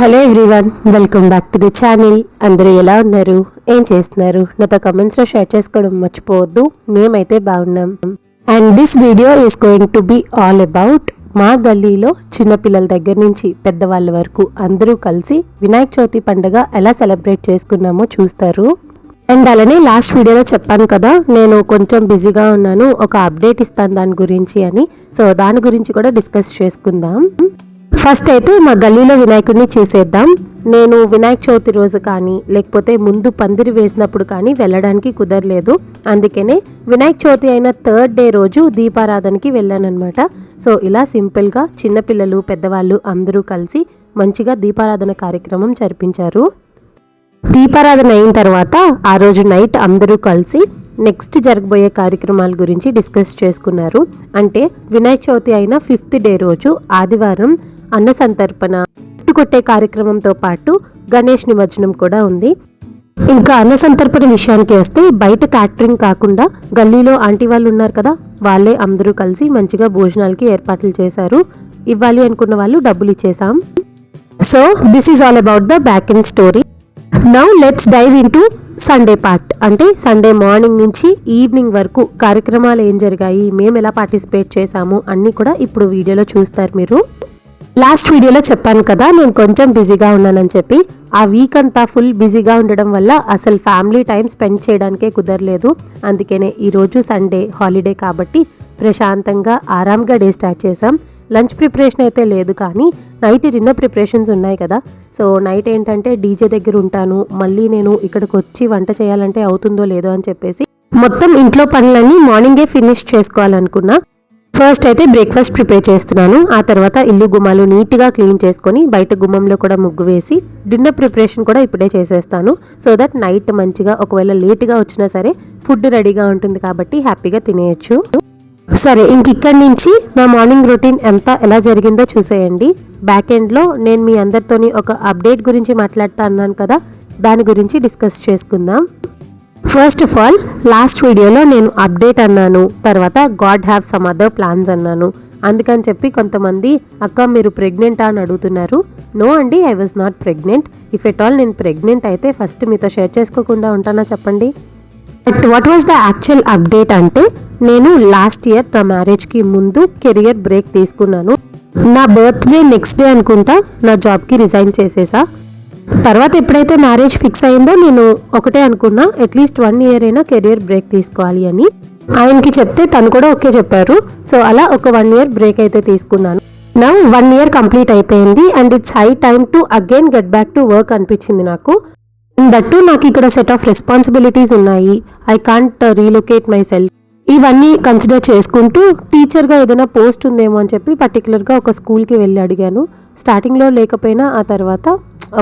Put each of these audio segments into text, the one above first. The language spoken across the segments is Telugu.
Hello everyone welcome back to the channel. అందరూ ఎలా ఉన్నారు? ఏం చేస్తున్నారు? నాతో కమెంట్స్లో షేర్ చేసుకోవడం మర్చిపోవద్దు. మేమైతే బాగున్నాం. And this video is going to be all about మా గల్లీలో చిన్నపిల్లల దగ్గర నుంచి పెద్దవాళ్ళ వరకు అందరూ కలిసి వినాయక చవితి పండుగ ఎలా సెలబ్రేట్ చేసుకున్నామో చూస్తారు. అండ్ అలానే లాస్ట్ వీడియోలో చెప్పాను కదా నేను కొంచెం బిజీగా ఉన్నాను ఒక అప్డేట్ ఇస్తాను దాని గురించి అని. సో దాని గురించి కూడా డిస్కస్ చేసుకుందాం. ఫస్ట్ అయితే మా గల్లీలో వినాయకుడిని చూసేద్దాం. నేను వినాయక చవితి రోజు కానీ లేకపోతే ముందు పందిరి వేసినప్పుడు కానీ వెళ్ళడానికి కుదరలేదు. అందుకనే వినాయక చవితి అయిన థర్డ్ డే రోజు దీపారాధనకి వెళ్ళానమాట సో ఇలా సింపుల్గా చిన్నపిల్లలు పెద్దవాళ్ళు అందరూ కలిసి మంచిగా దీపారాధన కార్యక్రమం జరిపించారు. దీపారాధన అయిన తర్వాత ఆ రోజు నైట్ అందరూ కలిసి నెక్స్ట్ జరగబోయే కార్యక్రమాల గురించి డిస్కస్ చేసుకున్నారు. అంటే వినాయక చవితి అయిన ఫిఫ్త్ డే రోజు ఆదివారం అన్న సంతర్పణ కొట్టే కార్యక్రమంతో పాటు గణేష్ నిమజ్జనం కూడా ఉంది. ఇంకా అన్న సంతర్పణ విషయానికి వస్తే బయట క్యాటరింగ్ కాకుండా గల్లీలో ఆంటీ వాళ్ళు ఉన్నారు కదా వాళ్ళే అందరూ కలిసి మంచిగా భోజనాలకి ఏర్పాట్లు చేశారు. ఇవ్వాలి అనుకున్న వాళ్ళు డబ్బులు ఇచ్చేసాం so this is all about the back in story now let's dive into Sunday part అంటే సండే మార్నింగ్ నుంచి ఈవినింగ్ వరకు కార్యక్రమాలు ఏం జరిగాయి మేము ఎలా పార్టిసిపేట్ చేశాము అన్నీ కూడా ఇప్పుడు వీడియోలో చూస్తారు మీరు. లాస్ట్ వీడియోలో చెప్పాను కదా నేను కొంచెం బిజీగా ఉన్నానని చెప్పి. ఆ వీక్ అంతా ఫుల్ బిజీగా ఉండడం వల్ల అసలు ఫ్యామిలీ టైం స్పెండ్ చేయడానికే కుదరలేదు. అందుకనే ఈరోజు సండే హాలిడే కాబట్టి ప్రశాంతంగా ఆరాంగా డే స్టార్ట్ చేసాం లంచ్ ప్రిపరేషన్ అయితే లేదు కానీ నైట్ డిన్నర్ ప్రిపరేషన్స్ ఉన్నాయి కదా. సో నైట్ ఏంటంటే డీజే దగ్గర ఉంటాను మళ్ళీ నేను ఇక్కడికి వచ్చి వంట చేయాలంటే అవుతుందో లేదో అని చెప్పేసి మొత్తం ఇంట్లో పనులన్నీ మార్నింగే ఫినిష్ చేసుకోవాలనుకున్నా. ఫస్ట్ అయితే బ్రేక్ఫాస్ట్ ప్రిపేర్ చేస్తున్నాను ఆ తర్వాత ఇల్లు గుమ్మాలు నీట్గా క్లీన్ చేసుకొని బయట గుమ్మంలో కూడా ముగ్గు వేసి డిన్నర్ ప్రిపరేషన్ కూడా ఇప్పుడే చేసేస్తాను. సో దట్ నైట్ మంచిగా ఒకవేళ లేట్గా వచ్చినా సరే ఫుడ్ రెడీగా ఉంటుంది కాబట్టి హ్యాపీగా తినేయచ్చు. సరే ఇంక ఇక్కడి నుంచి నా మార్నింగ్ రొటీన్ ఎంత ఎలా జరిగిందో చూసేయండి. బ్యాక్ ఎండ్లో నేను మీ అందరితోని ఒక అప్డేట్ గురించి మాట్లాడుతా అన్నాను కదా దాని గురించి డిస్కస్ చేసుకుందాం. ఫస్ట్ ఆఫ్ ఆల్ లాస్ట్ వీడియోలో నేను అప్డేట్ అన్నాను తర్వాత God have some other plans అన్నాను. అందుకని చెప్పి కొంతమంది అక్క మీరు ప్రెగ్నెంటా? అని అడుగుతున్నారు. నో అండి I was not pregnant if at all నేను ప్రెగ్నెంట్ అయితే ఫస్ట్ మీతో షేర్ చేసుకోకుండా ఉంటానా చెప్పండి? But what was the actual update అంటే నేను లాస్ట్ ఇయర్ నా మ్యారేజ్కి ముందు కెరియర్ బ్రేక్ తీసుకున్నాను. నా బర్త్డే నెక్స్ట్ డే అనుకుంటా నా జాబ్కి రిజైన్ చేసేసా. తర్వాత ఎప్పుడైతే మ్యారేజ్ ఫిక్స్ అయిందో నేను ఒకటే అనుకున్నా అట్లీస్ట్ వన్ ఇయర్ అయినా కెరియర్ బ్రేక్ తీసుకోవాలి అని. ఆయనకి చెప్తే తను కూడా ఓకే చెప్పారు. సో అలా ఒక వన్ ఇయర్ బ్రేక్ అయితే తీసుకున్నాను. నా వన్ ఇయర్ కంప్లీట్ అయిపోయింది and it's high time to again get back to work అనిపించింది నాకు. దట్టు నాకు ఇక్కడ సెట్ ఆఫ్ రెస్పాన్సిబిలిటీస్ ఉన్నాయి. I can't relocate myself ఇవన్నీ కన్సిడర్ చేసుకుంటూ టీచర్గా ఏదైనా పోస్ట్ ఉందేమో అని చెప్పి పర్టికులర్గా ఒక స్కూల్కి వెళ్ళి అడిగాను. స్టార్టింగ్లో లేకపోయినా ఆ తర్వాత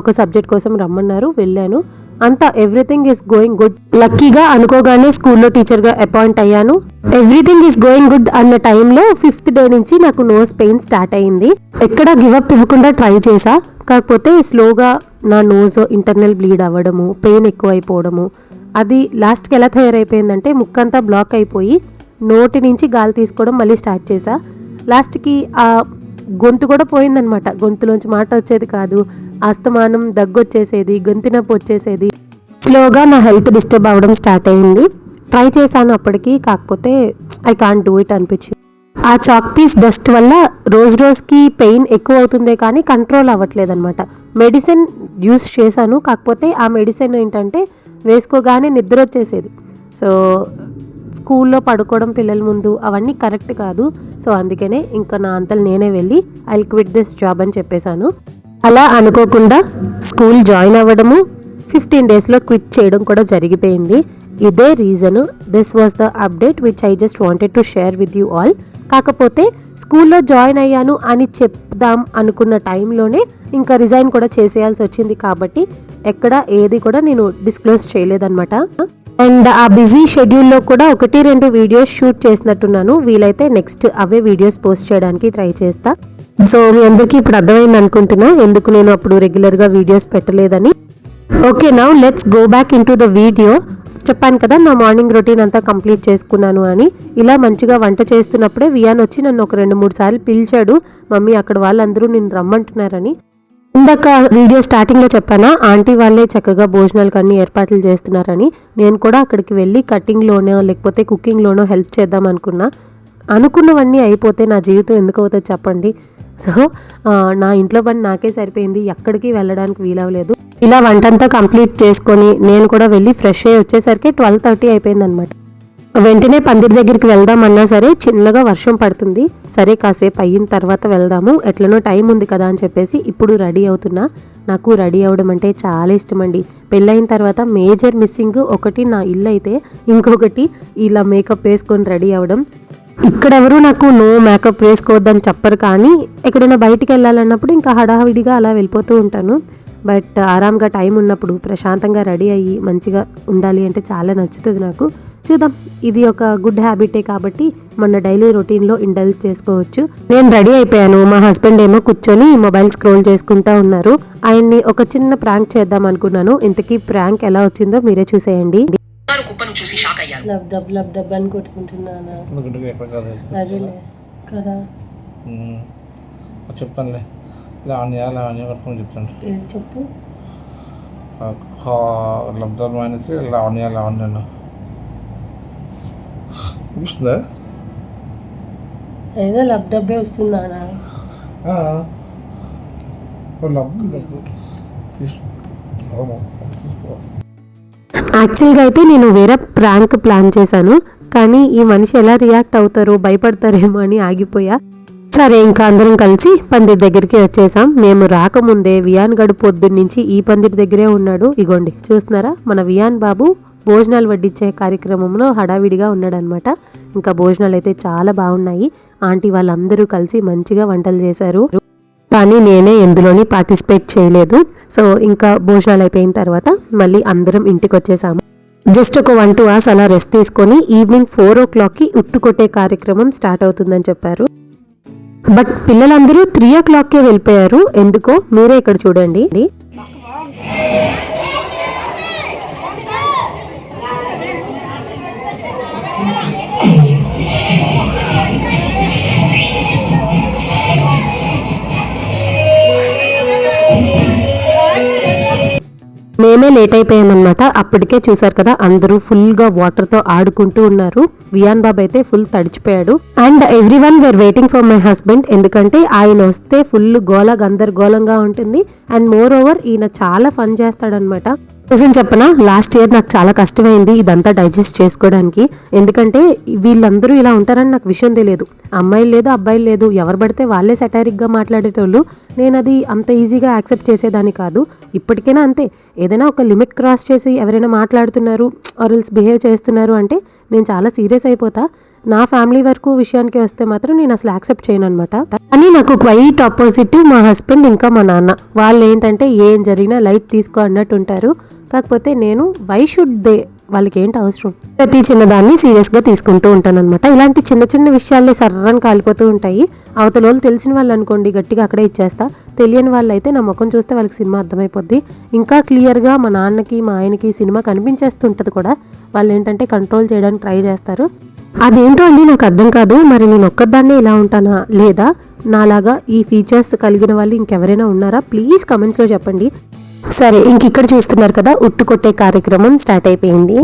ఒక సబ్జెక్ట్ కోసం రమ్మన్నారు వెళ్ళాను. అంతా ఎవ్రీథింగ్ ఈస్ గోయింగ్ గుడ్ లక్కీగా అనుకోగానే స్కూల్లో టీచర్గా అపాయింట్ అయ్యాను. ఎవ్రీథింగ్ ఈస్ గోయింగ్ గుడ్ అన్న టైంలో ఫిఫ్త్ డే నుంచి నాకు నోస్ పెయిన్ స్టార్ట్ అయింది. ఎక్కడ గివప్ ఇవ్వకుండా ట్రై చేసా. కాకపోతే స్లోగా నా నోజ్ ఇంటర్నల్ బ్లీడ్ అవ్వడము పెయిన్ ఎక్కువ అయిపోవడము అది లాస్ట్కి ఎలా తయారైపోయిందంటే ముక్కంతా బ్లాక్ అయిపోయి నోటి నుంచి గాలి తీసుకోవడం మళ్ళీ స్టార్ట్ చేసా లాస్ట్కి ఆ గొంతు కూడా పోయిందనమాట. గొంతులోంచి మాట వచ్చేది కాదు. అస్తమానం దగ్గు వచ్చేసేది గొంతు నొప్పి వచ్చేసేది. స్లోగా నా హెల్త్ డిస్టర్బ్ అవ్వడం స్టార్ట్ అయింది. ట్రై చేశాను అప్పటికి కాకపోతే ఐ కాంట్ డూ ఇట్ అనిపించింది. ఆ చాక్ పీస్ డస్ట్ వల్ల రోజు రోజుకి పెయిన్ ఎక్కువ అవుతుందే కానీ కంట్రోల్ అవ్వట్లేదు అనమాట మెడిసిన్ యూస్ చేశాను కాకపోతే ఆ మెడిసిన్ ఏంటంటే వేసుకోగానే నిద్ర వచ్చేసేది. సో స్కూల్లో పడుకోవడం పిల్లల ముందు అవన్నీ కరెక్ట్ కాదు. సో అందుకనే ఇంకా నా అంతలు నేనే వెళ్ళి ఐ క్విట్ దిస్ జాబ్ అని చెప్పేశాను. అలా అనుకోకుండా స్కూల్ జాయిన్ అవ్వడము ఫిఫ్టీన్ డేస్లో క్విట్ చేయడం కూడా జరిగిపోయింది. ఇదే reason this was the update which I just wanted to share with you all కాకపోతే స్కూల్లో జాయిన్ అయ్యాను అని చెప్దాం అనుకున్న టైంలోనే ఇంకా రిజైన్ కూడా చేసేయాల్సి వచ్చింది కాబట్టి ఎక్కడ ఏది కూడా నేను డిస్క్లోజ్ చేయలేదన్నమాట. అండ్ ఆ బిజీ షెడ్యూల్లో కూడా ఒకటి రెండు వీడియోస్ షూట్ చేసినట్టున్నాను. వీలైతే నెక్స్ట్ అవే వీడియోస్ పోస్ట్ చేయడానికి ట్రై చేస్తా. సో మీ అందరికీ ఇప్పుడు అర్థమైంది అనుకుంటున్నా. ఎందుకు నేను అప్పుడు రెగ్యులర్గా వీడియోస్ పెట్టలేదని. Okay now let's go back in the video చెప్పాను కదా నా మార్నింగ్ రొటీన్ అంతా కంప్లీట్ చేసుకున్నాను అని. ఇలా మంచిగా వంట చేస్తున్నప్పుడే వియాన్ వచ్చి నన్ను ఒక రెండు మూడు సార్లు పిలిచాడు. మమ్మీ అక్కడ వాళ్ళందరూ నిన్ను రమ్మంటున్నారని. ఇందాక వీడియో స్టార్టింగ్లో చెప్పానా ఆంటీ వాళ్ళే చక్కగా భోజనాలకు అన్ని ఏర్పాట్లు చేస్తున్నారని. నేను కూడా అక్కడికి వెళ్ళి కటింగ్లోనో లేకపోతే కుకింగ్లోనో హెల్ప్ చేద్దాం అనుకున్నా. అనుకున్నవన్నీ అయిపోతే నా జీవితం ఎందుకు అవుతుంది చెప్పండి. సో నా ఇంట్లో పని నాకే సరిపోయింది. ఎక్కడికి వెళ్ళడానికి వీలవలేదు. ఇలా వంటంతా కంప్లీట్ చేసుకొని నేను కూడా వెళ్ళి ఫ్రెష్ అయ్యి వచ్చేసరికి ట్వెల్వ్ థర్టీ అయిపోయింది అనమాట వెంటనే పందిరి దగ్గరికి వెళ్దామన్నా సరే చిన్నగా వర్షం పడుతుంది. సరే కాసేపు అయిన తర్వాత వెళ్దాము. ఎట్లనో టైం ఉంది కదా అని చెప్పేసి ఇప్పుడు రెడీ అవుతున్నా. నాకు రెడీ అవ్వడం అంటే చాలా ఇష్టం అండి పెళ్ళైన తర్వాత మేజర్ మిస్సింగ్ ఒకటి నా ఇల్లు అయితే ఇంకొకటి ఇలా మేకప్ వేసుకొని రెడీ అవ్వడం. ఇక్కడెవరూ నాకు నో మేకప్ వేసుకోవద్దని చెప్పరు కానీ ఎక్కడైనా బయటికి వెళ్ళాలన్నప్పుడు ఇంకా హడావిడిగా అలా వెళ్ళిపోతూ ఉంటాను. బట్ ఆరాంగా టైం ఉన్నప్పుడు ప్రశాంతంగా రెడీ అయ్యి మంచిగా ఉండాలి అంటే చాలా నచ్చుతుంది నాకు. చూద్దాం. ఇది ఒక గుడ్ హ్యాబిటే కాబట్టి మన డైలీ రొటీన్లో ఇండల్జ్ చేసుకోవచ్చు. నేను రెడీ అయిపోయాను. మా హస్బెండ్ ఏమో కూర్చొని మొబైల్ స్క్రోల్ చేసుకుంటా ఉన్నారు. ఆయన్ని ఒక చిన్న ప్రాంక్ చేద్దాం అనుకున్నాను. ఇంతకీ ప్రాంక్ ఎలా వచ్చిందో మీరే చూసేయండి. బంగారు కుప్పను చూసి షాక్ అయ్యారు. లబ్ డబ్ లబ్ డబ్ అని కొట్టుకుంటున్నానా? కాదు? అదేలే. లావణ్య లావణ్య పట్టుకొని చెప్తాను చెప్పు? లబ్దాలు మానేసి లావణ్య లావణ్య అన్న. చూస్తుందా? ఏదో లబ్ డబ్బే వస్తున్నానా లబ్ తీసుకో. యాక్చువల్గా అయితే నేను వేరే ప్రాంక్ ప్లాన్ చేశాను కానీ ఈ మనిషి ఎలా రియాక్ట్ అవుతారో భయపడతారేమో అని ఆగిపోయా. సరే ఇంకా అందరం కలిసి పందిరి దగ్గరికి వచ్చేసాం. మేము రాకముందే వియాన్ గడు పొద్దున్నుంచి ఈ పందిరి దగ్గరే ఉన్నాడు. ఇగోండి చూస్తున్నారా? మన వియాన్ బాబు భోజనాలు వడ్డించే కార్యక్రమంలో హడావిడిగా ఉన్నాడనమాట ఇంకా భోజనాలు అయితే చాలా బాగున్నాయి. ఆంటీ వాళ్ళందరూ కలిసి మంచిగా వంటలు చేశారు. కానీ నేనే ఎందులోని పార్టిసిపేట్ చేయలేదు. సో ఇంకా భోజనాలు అయిపోయిన తర్వాత మళ్ళీ అందరం ఇంటికి వచ్చేసాము జస్ట్ ఒక వన్ టూ అవర్స్ అలా రెస్ట్ తీసుకొని ఈవినింగ్ ఫోర్ ఓ క్లాక్కి ఉట్టు కొట్టే కార్యక్రమం స్టార్ట్ అవుతుందని చెప్పారు. బట్ పిల్లలందరూ త్రీ ఓ క్లాక్కే వెళ్ళిపోయారు. ఎందుకో మీరే ఇక్కడ చూడండి. మేమే లేట్ అయిపోయామన్నమాట. అప్పటికే చూసారు కదా అందరూ ఫుల్గా వాటర్తో ఆడుకుంటూ ఉన్నారు. వియాన్ బాబు అయితే full తడిచిపోయాడు. And everyone were waiting for my husband ఎందుకంటే ఆయన వస్తే ఫుల్ గోల గందరగోళంగా ఉంటుంది. అండ్ మోర్ ఓవర్ ఈయన చాలా ఫన్ చేస్తాడనమాట నిజం చెప్పనా? లాస్ట్ ఇయర్ నాకు చాలా కష్టమైంది ఇదంతా డైజెస్ట్ చేసుకోవడానికి. ఎందుకంటే వీళ్ళందరూ ఇలా ఉంటారని నాకు విషయం తెలియదు. అమ్మాయిలు లేదు అబ్బాయిలు లేదు. ఎవరు పడితే వాళ్ళే సెటారిక్గా మాట్లాడేటోళ్ళు. నేను అది అంత ఈజీగా యాక్సెప్ట్ చేసేదాన్ని కాదు. ఇప్పటికైనా అంతే. ఏదైనా ఒక లిమిట్ క్రాస్ చేసి ఎవరైనా మాట్లాడుతున్నారు ఆర్ఎల్స్ బిహేవ్ చేస్తున్నారు అంటే నేను చాలా సీరియస్ అయిపోతా. నా ఫ్యామిలీ వరకు విషయానికి వస్తే మాత్రం నేను అసలు యాక్సెప్ట్ చేయను అనమాట కానీ నాకు క్వైట్ ఆపోజిట్ మా హస్బెండ్ ఇంకా మా నాన్న. వాళ్ళు ఏంటంటే ఏం జరిగినా లైట్ తీసుకో అన్నట్టు ఉంటారు. కాకపోతే నేను వై షుడ్ దే వాళ్ళకి ఏంటి అవసరం? ప్రతి చిన్నదాన్ని సీరియస్గా తీసుకుంటూ ఉంటాను అనమాట ఇలాంటి చిన్న చిన్న విషయాలే సర్రని కాలిపోతూ ఉంటాయి. అవతల వాళ్ళు తెలిసిన వాళ్ళు అనుకోండి గట్టిగా అక్కడే ఇచ్చేస్తా. తెలియని వాళ్ళు అయితే నా ముఖం చూస్తే వాళ్ళకి సినిమా అర్థమైపోద్ది. ఇంకా క్లియర్గా మా నాన్నకి మా ఆయనకి సినిమా కనిపించేస్తుంటది కూడా. వాళ్ళు ఏంటంటే కంట్రోల్ చేయడానికి ట్రై చేస్తారు. అదేంటో అండి నాకు అర్థం కాదు. మరి నేను ఒక్కదాన్నే ఇలా ఉంటానా? లేదా నాలాగా ఈ ఫీచర్స్ కలిగిన వాళ్ళు ఇంకెవరైనా ఉన్నారా? ప్లీజ్ కమెంట్స్లో చెప్పండి. సరే ఇంక ఇక్కడ చూస్తున్నారు కదా ఉట్టు కొట్టే కార్యక్రమం స్టార్ట్ అయిపోయింది.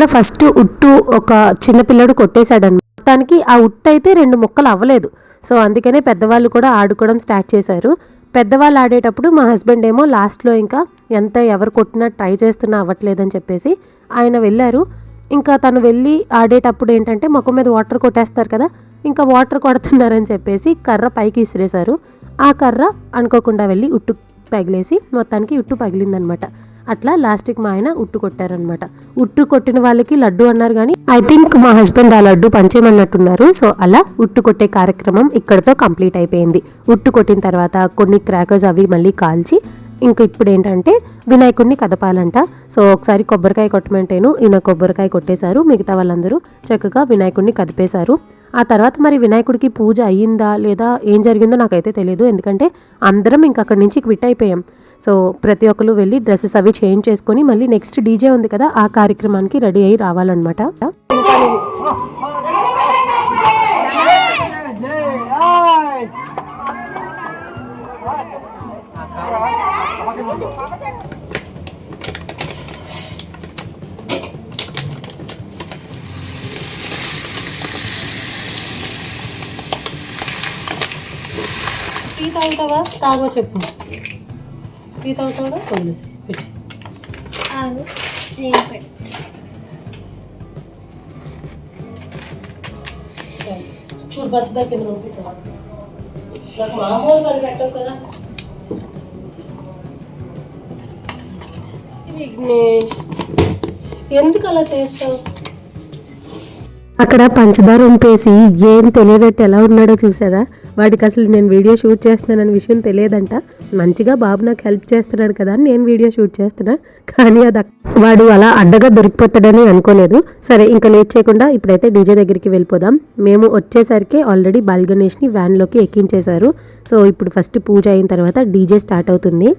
ఇక్కడ ఫస్ట్ ఉట్టు ఒక చిన్న పిల్లడు కొట్టేశాడన్నమాట మొత్తానికి ఆ ఉట్టు అయితే రెండు ముక్కలు అవ్వలేదు. సో అందుకనే పెద్దవాళ్ళు కూడా ఆడుకోవడం స్టార్ట్ చేశారు. పెద్దవాళ్ళు ఆడేటప్పుడు మా హస్బెండ్ ఏమో లాస్ట్లో ఇంకా ఎంత ఎవరు కొట్టినా ట్రై చేస్తున్నా అవ్వట్లేదని చెప్పేసి ఆయన వెళ్ళారు. ఇంకా తను వెళ్ళి ఆడేటప్పుడు ఏంటంటే ముఖం మీద వాటర్ కొట్టేస్తారు కదా ఇంకా వాటర్ కొడుతున్నారని చెప్పేసి కర్ర పైకి ఇసిరేశారు. ఆ కర్ర అనుకోకుండా వెళ్ళి ఉట్టు తగిలేసి మొత్తానికి ఉట్టు పగిలిందనమాట. అట్లా లాస్ట్కి మా ఆయన ఉట్టు కొట్టారనమాట ఉట్టు కొట్టిన వాళ్ళకి లడ్డు అన్నారు కానీ ఐ థింక్ మా హస్బెండ్ ఆ లడ్డు పంచేయమన్నట్టున్నారు. సో అలా ఉట్టు కొట్టే కార్యక్రమం ఇక్కడతో కంప్లీట్ అయిపోయింది. ఉట్టు కొట్టిన తర్వాత కొన్ని క్రాకర్స్ అవి మళ్ళీ కాల్చి ఇంక ఇప్పుడు ఏంటంటే వినాయకుడిని కదపాలంట. సో ఒకసారి కొబ్బరికాయ కొట్టమంటేను ఈయన కొబ్బరికాయ కొట్టేశారు. మిగతా వాళ్ళందరూ చక్కగా వినాయకుడిని కదిపేశారు. ఆ తర్వాత మరి వినాయకుడికి పూజ అయ్యిందా లేదా ఏం జరిగిందో నాకైతే తెలియదు ఎందుకంటే అందరం ఇంక అక్కడి నుంచి క్విట్ అయిపోయాం. సో ప్రతి ఒక్కరు వెళ్ళి డ్రెస్సెస్ అవి చేంజ్ చేసుకొని మళ్ళీ నెక్స్ట్ డీజే ఉంది కదా ఆ కార్యక్రమానికి రెడీ అయ్యి రావాలన్నమాట. టీ తాగుతావా? తాగో చెప్పు. టీ తాగుతావా వదిలేసి వచ్చి ఆగు. నేను పెడతా. చూడు పంచదార కింద పంపిస్తావా నాకు మామూలు పని పెట్టవు కదా. విఘ్నేష్ ఎందుకు అలా చేస్తావు? అక్కడ పంచదార ఉంపేసి ఏం తెలియనట్టు ఎలా ఉన్నాడో చూసారా? వాడికి అసలు నేను వీడియో షూట్ చేస్తున్నానని విషయం తెలియదంట. మంచిగా బాబు నాకు హెల్ప్ చేస్తున్నాడు కదా అని నేను వీడియో షూట్ చేస్తున్నా. కానీ అది వాడు అలా అడ్డగా దొరికిపోతాడని అనుకోలేదు. సరే ఇంకా లేట్ చేయకుండా ఇప్పుడైతే డీజే దగ్గరికి వెళ్ళిపోదాం. మేము వచ్చేసరికి ఆల్రెడీ బాల్గణేష్ని వ్యాన్లోకి ఎక్కించేశారు. సో ఇప్పుడు ఫస్ట్ పూజ అయిన తర్వాత డీజే స్టార్ట్ అవుతుంది.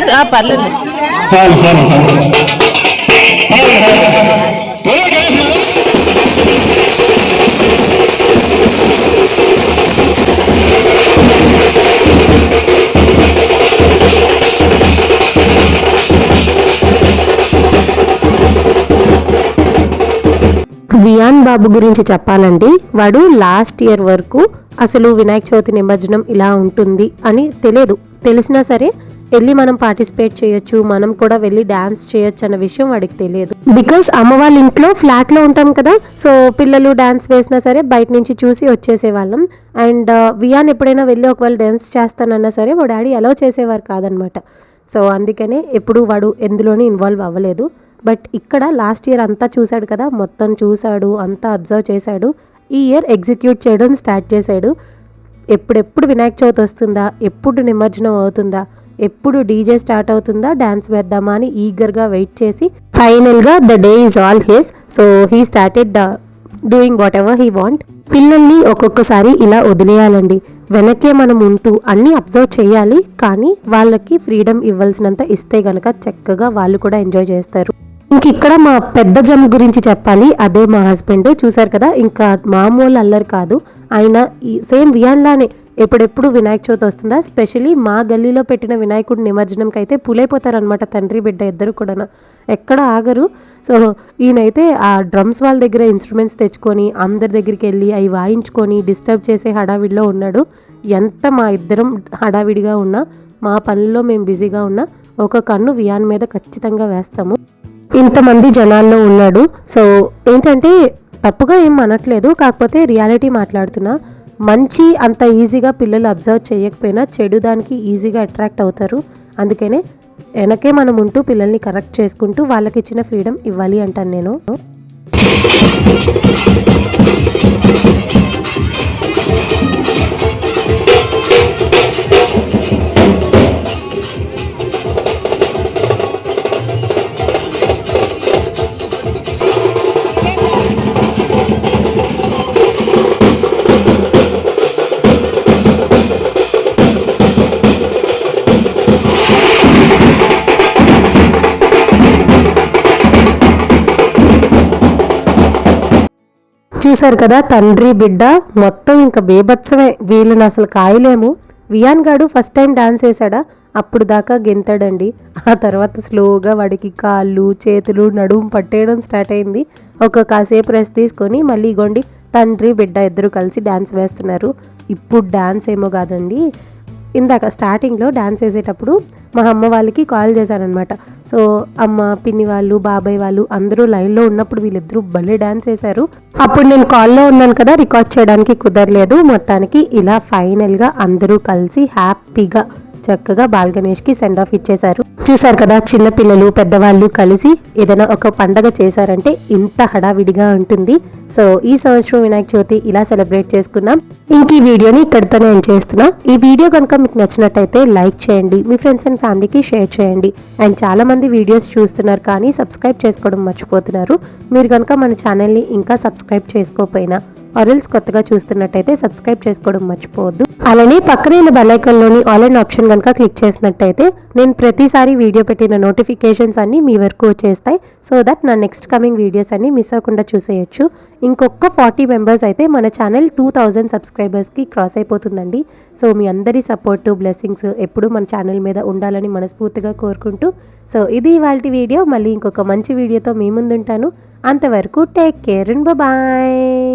పర్లేదు. వియాన్ బాబు గురించి చెప్పాలండి వాడు లాస్ట్ ఇయర్ వరకు అసలు వినాయక చవితి నిమజ్జనం ఇలా ఉంటుంది అని తెలియదు. తెలిసినా సరే వెళ్ళి మనం పార్టిసిపేట్ చేయొచ్చు మనం కూడా వెళ్ళి డాన్స్ చేయొచ్చు అన్న విషయం వాడికి తెలియదు. బికాస్ అమ్మ వాళ్ళ ఇంట్లో ఫ్లాట్లో ఉంటాం కదా సో పిల్లలు డాన్స్ వేసినా సరే బయట నుంచి చూసి వచ్చేసే వాళ్ళం అండ్ uh, వియాన్ ఎప్పుడైనా వెళ్ళి ఒకవేళ డాన్స్ చేస్తానన్నా సరే మా డాడీ అలౌ చేసేవారు కాదనమాట. సో అందుకనే ఎప్పుడు వాడు ఎందులోనే ఇన్వాల్వ్ అవ్వలేదు. బట్ ఇక్కడ లాస్ట్ ఇయర్ అంతా చూశాడు కదా మొత్తం చూశాడు అంతా అబ్జర్వ్ చేశాడు. ఈ ఇయర్ ఎగ్జిక్యూట్ చేయడం స్టార్ట్ చేశాడు. ఎప్పుడెప్పుడు వినాయక చవితి వస్తుందా ఎప్పుడు నిమజ్జనం అవుతుందా ఎప్పుడు డీజే స్టార్ట్ అవుతుందా? డాన్స్ వేద్దామా అని ఈగర్గా వెయిట్ చేసి ఫైనల్గా the day is all his. So he started doing whatever he want. పిల్లల్ని ఒక్కొక్కసారి ఇలా వదిలేయాలండి. వెనకే మనం ఉంటూ అన్నీ అబ్జర్వ్ చేయాలి కానీ వాళ్ళకి ఫ్రీడమ్ ఇవ్వాల్సినంత ఇస్తే గనక చక్కగా వాళ్ళు కూడా ఎంజాయ్ చేస్తారు. ఇంక ఇక్కడ మా పెద్ద జమ్ గురించి చెప్పాలి. అదే మా హస్బెండ్. చూసారు కదా ఇంకా మామూలు అల్లరి కాదు. ఆయన ఈ సేమ్ వియాన్లానే ఎప్పుడెప్పుడు వినాయక చవితి వస్తుందా? స్పెషలీ మా గల్లీలో పెట్టిన వినాయకుడు నిమజ్జనంకి అయితే పులైపోతారనమాట తండ్రి బిడ్డ ఇద్దరు కూడా ఎక్కడ ఆగరు. సో ఈయనైతే ఆ డ్రమ్స్ వాళ్ళ దగ్గర ఇన్స్ట్రుమెంట్స్ తెచ్చుకొని అందరి దగ్గరికి వెళ్ళి అవి వాయించుకొని డిస్టర్బ్ చేసే హడావిడిలో ఉన్నాడు. ఎంత మా ఇద్దరం హడావిడిగా ఉన్నా మా పనుల్లో మేము బిజీగా ఉన్నా ఒక కన్ను వియాన్ మీద ఖచ్చితంగా వేస్తాము. ఇంతమంది జనాల్లో ఉన్నాడు. సో ఏంటంటే తప్పుగా ఏం అనట్లేదు. కాకపోతే రియాలిటీ మాట్లాడుతున్నా. మంచి అంత ఈజీగా పిల్లలు అబ్జర్వ్ చేయకపోయినా చెడు దానికి ఈజీగా అట్రాక్ట్ అవుతారు. అందుకనే వెనకే మనం ఉంటూ పిల్లల్ని కరెక్ట్ చేసుకుంటూ వాళ్ళకి ఇచ్చిన ఫ్రీడమ్ ఇవ్వాలి అంటాను నేను. చూశారు కదా తండ్రి బిడ్డ మొత్తం ఇంకా బేభత్సమే. వీళ్ళని అసలు కాయలేము. వియాన్ గాడు ఫస్ట్ టైం డాన్స్ వేసాడా అప్పుడు దాకా గెంతాడండి. ఆ తర్వాత స్లోగా వాడికి కాళ్ళు చేతులు నడుము పట్టేయడం స్టార్ట్ అయింది. ఒక కాసేపు రెస్ట్ తీసుకొని మళ్ళీ ఇగోండి తండ్రి బిడ్డ ఇద్దరు కలిసి డ్యాన్స్ వేస్తున్నారు. ఇప్పుడు డ్యాన్స్ ఏమో కాదండి ఇందాక స్టార్టింగ్లో డ్యాన్స్ వేసేటప్పుడు మా అమ్మ వాళ్ళకి కాల్ చేశానమాట సో అమ్మ పిన్ని వాళ్ళు బాబాయ్ వాళ్ళు అందరూ లైన్లో ఉన్నప్పుడు వీళ్ళిద్దరూ భలే డ్యాన్స్ వేశారు అప్పుడు నేను కాల్లో ఉన్నాను కదా రికార్డ్ చేయడానికి కుదరలేదు. మొత్తానికి ఇలా ఫైనల్గా అందరూ కలిసి హ్యాపీగా చక్కగా బాల్ గణేష్కి సెండ్ ఆఫ్ ఇచ్చేశారు. చూసారు కదా చిన్న పిల్లలు పెద్దవాళ్ళు కలిసి ఏదైనా ఒక పండగ చేశారంటే ఇంత హడావిడిగా ఉంటుంది. సో ఈ సంవత్సరం వినాయక చవితి ఇలా సెలబ్రేట్ చేసుకున్నాం. ఇంక ఈ వీడియోని ఇక్కడితోనే ఎండ్ చేస్తున్నా. ఈ వీడియో కనుక మీకు నచ్చినట్టయితే లైక్ చేయండి మీ ఫ్రెండ్స్ అండ్ ఫ్యామిలీకి షేర్ చేయండి. అండ్ చాలా మంది వీడియోస్ చూస్తున్నారు కానీ సబ్స్క్రైబ్ చేసుకోవడం మర్చిపోతున్నారు. మీరు కనుక మన ఛానల్ని ఇంకా సబ్స్క్రైబ్ చేసుకోకపోయినా ఆరిల్స్ కొత్తగా చూస్తున్నట్టయితే సబ్స్క్రైబ్ చేసుకోవడం మర్చిపోవద్దు. అలానే పక్కనే ఉన్న ఆల్ అండ్ ఆప్షన్ కనుక క్లిక్ చేసినట్టయితే నేను ప్రతిసారి వీడియో పెట్టిన నోటిఫికేషన్స్ అన్నీ మీ వరకు వచ్చేస్తాయి. సో దట్ నా నెక్స్ట్ కమింగ్ వీడియోస్ అన్ని మిస్ అవ్వకుండా చూసేయచ్చు. ఇంకొక ఫార్టీ మెంబర్స్ అయితే మన ఛానల్ టూ థౌజండ్ సబ్స్క్రైబర్స్కి క్రాస్ అయిపోతుందండి. సో మీ అందరి సపోర్ట్ బ్లెస్సింగ్స్ ఎప్పుడూ మన ఛానల్ మీద ఉండాలని మనస్ఫూర్తిగా కోరుకుంటూ. సో ఇది ఇవాళ వీడియో మళ్ళీ ఇంకొక మంచి వీడియోతో మీ ముందుంటాను. అంతవరకు టేక్ కేర్ అండ్ బాయ్